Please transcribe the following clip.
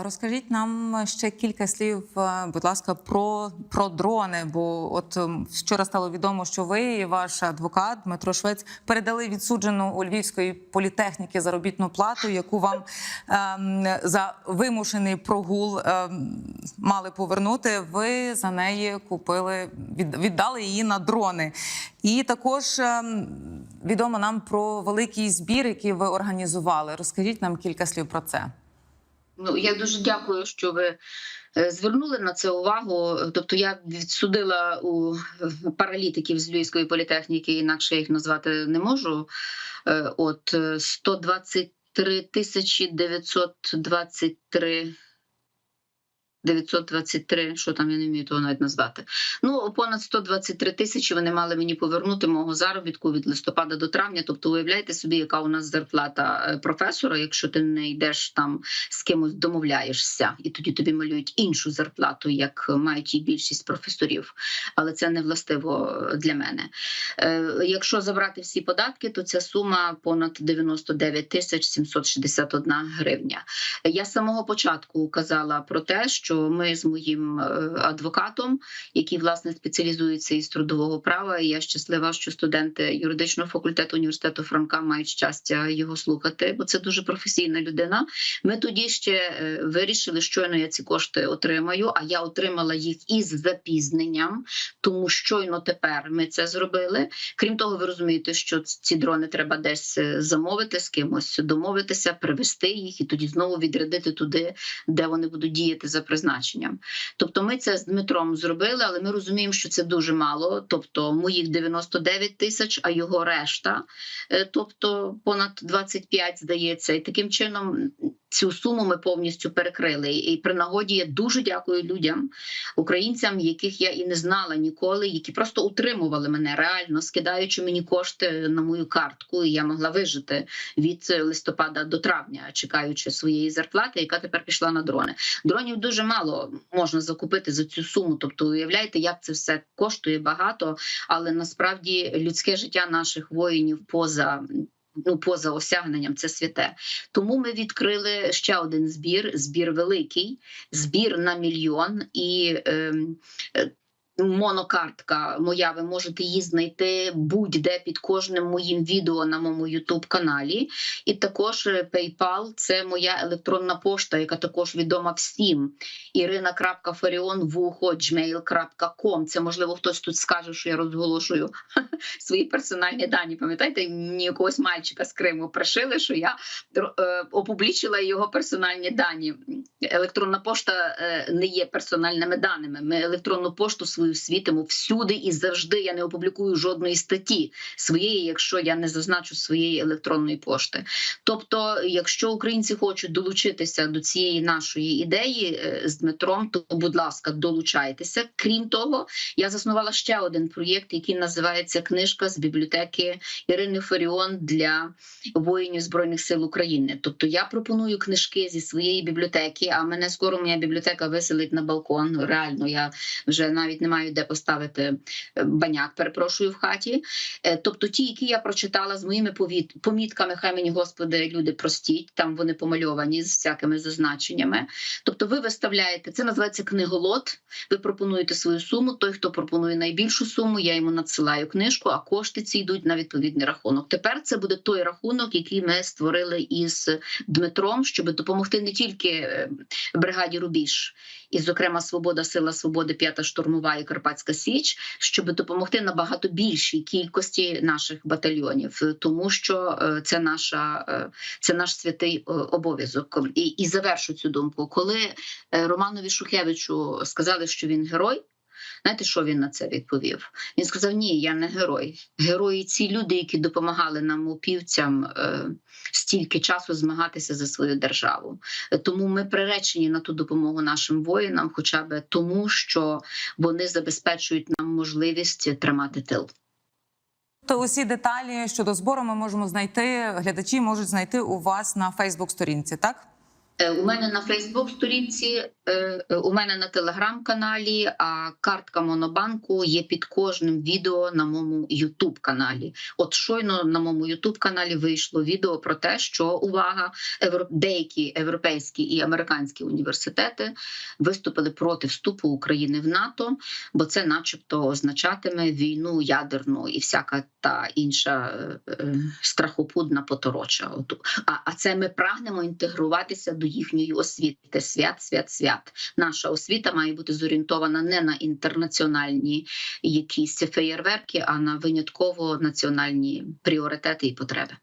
Розкажіть нам ще кілька слів, е, будь ласка, про, про дрони. Бо от ем, вчора стало відомо, що ви і ваш адвокат Дмитро Швець передали відсуджену у Львівської політехніки заробітну плату, яку вам ем, за вимушений прогул ем, мали повернути. Ви за неї купили, від, віддали її на дрони. І також ем, відомо нам про великий збір, який ви організували. Розкажіть нам кілька слів про це. Ну я дуже дякую, що ви е, звернули на це увагу. Тобто, я відсудила у паралітиків з Львівської політехніки, інакше їх назвати не можу. Е, От е, 123 тисячі 923 923, що там я не вмію того навіть назвати. Ну, понад 123 тисячі вони мали мені повернути мого заробітку від листопада до травня. Тобто, уявляєте собі, яка у нас зарплата е, професора, якщо ти не йдеш там з кимось домовляєшся, і тоді тобі малюють іншу зарплату, як мають і більшість професорів. Але це не властиво для мене. Е, Якщо забрати всі податки, то ця сума понад 99 тисяч 761 гривня. Я з самого початку казала про те, що ми з моїм е, адвокатом, який власне спеціалізується із трудового права, я щаслива, що студенти юридичного факультету університету Франка мають щастя його слухати, бо це дуже професійна людина. Ми тоді ще е, вирішили, щойно я ці кошти отримаю. А я отримала їх із запізненням, тому щойно тепер ми це зробили. Крім того, ви розумієте, що ці дрони треба десь е, замовити, з кимось домовитися, привезти їх і тоді знову відрядити туди, де вони будуть діяти за призначенням. Тобто, ми це з Дмитром зробили, але ми розуміємо, що це дуже мало. Тобто, моїх 99 тисяч, а його решта, е, тобто понад 25, здається, і таким чином. Цю суму ми повністю перекрили. І при нагоді я дуже дякую людям, українцям, яких я і не знала ніколи, які просто утримували мене реально, скидаючи мені кошти на мою картку, і я могла вижити від листопада до травня, чекаючи своєї зарплати, яка тепер пішла на дрони. Дронів дуже мало можна закупити за цю суму. Тобто, уявляєте, як це все коштує багато, але насправді людське життя наших воїнів поза. Ну, поза осягненням це святе. Тому ми відкрили ще один збір: збір великий, збір на мільйон і. ем, е, Монокартка моя, ви можете її знайти будь-де під кожним моїм відео на моєму youtube каналі. І також е, PayPal – це моя електронна пошта, яка також відома всім. Ірина.Фаріон.Вухо.gmail.com. Це можливо хтось тут скаже, що я розголошую свої персональні дані. Пам'ятаєте, мені якогось мальчика з Криму пришили, що я е, опублічила його персональні дані. Електронна пошта е, не є персональними даними. Ми електронну пошту свою світимо всюди і завжди. Я не опублікую жодної статті своєї, якщо я не зазначу своєї електронної пошти. Тобто, якщо українці хочуть долучитися до цієї нашої ідеї е, з Дмитром, то будь ласка, долучайтеся. Крім того, я заснувала ще один проєкт, який називається Книжка з бібліотеки Ірини Фаріон для воїнів збройних сил України. Тобто, я пропоную книжки зі своєї бібліотеки. А мене скоро моя бібліотека виселить на балкон. Реально, я вже навіть не маю де поставити е, баняк. Перепрошую в хаті. Е, Тобто, ті, які я прочитала з моїми помітками, хай мені господи, люди простіть. Там вони помальовані з всякими зазначеннями. Тобто, ви виставляєте це, називається книголот. Ви пропонуєте свою суму. Той, хто пропонує найбільшу суму, я йому надсилаю книжку, а кошти ці йдуть на відповідний рахунок. Тепер це буде той рахунок, який ми створили із Дмитром, щоб допомогти не тільки е, бригаді Рубіж, і, зокрема, Свобода, Сила Свободи, П'ята штурмова і Карпатська Січ, щоб допомогти набагато більшій кількості наших батальйонів, тому що е, це наша е, це наш святий е, обов'язок. І, і завершу цю думку, коли Романові Шухевичу сказали, що він герой. Знаєте, що він на це відповів? Він сказав: Ні, я не герой. Герої ці люди, які допомагали нам упівцям е, стільки часу змагатися за свою державу. Тому ми приречені на ту допомогу нашим воїнам, хоча б тому, що вони забезпечують нам можливість тримати тил. То усі деталі щодо збору ми можемо знайти. Глядачі можуть знайти у вас на Фейсбук-сторінці, так? Е, У мене на Фейсбук сторінці, е, е, у мене на телеграм-каналі, а картка Монобанку є під кожним відео на моєму Ютуб каналі. От щойно на моєму Ютуб каналі вийшло відео про те, що увага, деякі європейські і американські університети виступили проти вступу України в НАТО, бо це, начебто, означатиме війну ядерну і всяка та інша страхопудна потороча. От а, а це ми прагнемо інтегруватися до їхньої освіти. Свят, свят, свят. Наша освіта має бути зорієнтована не на інтернаціональні якісь феєрверки, а на винятково національні пріоритети і потреби.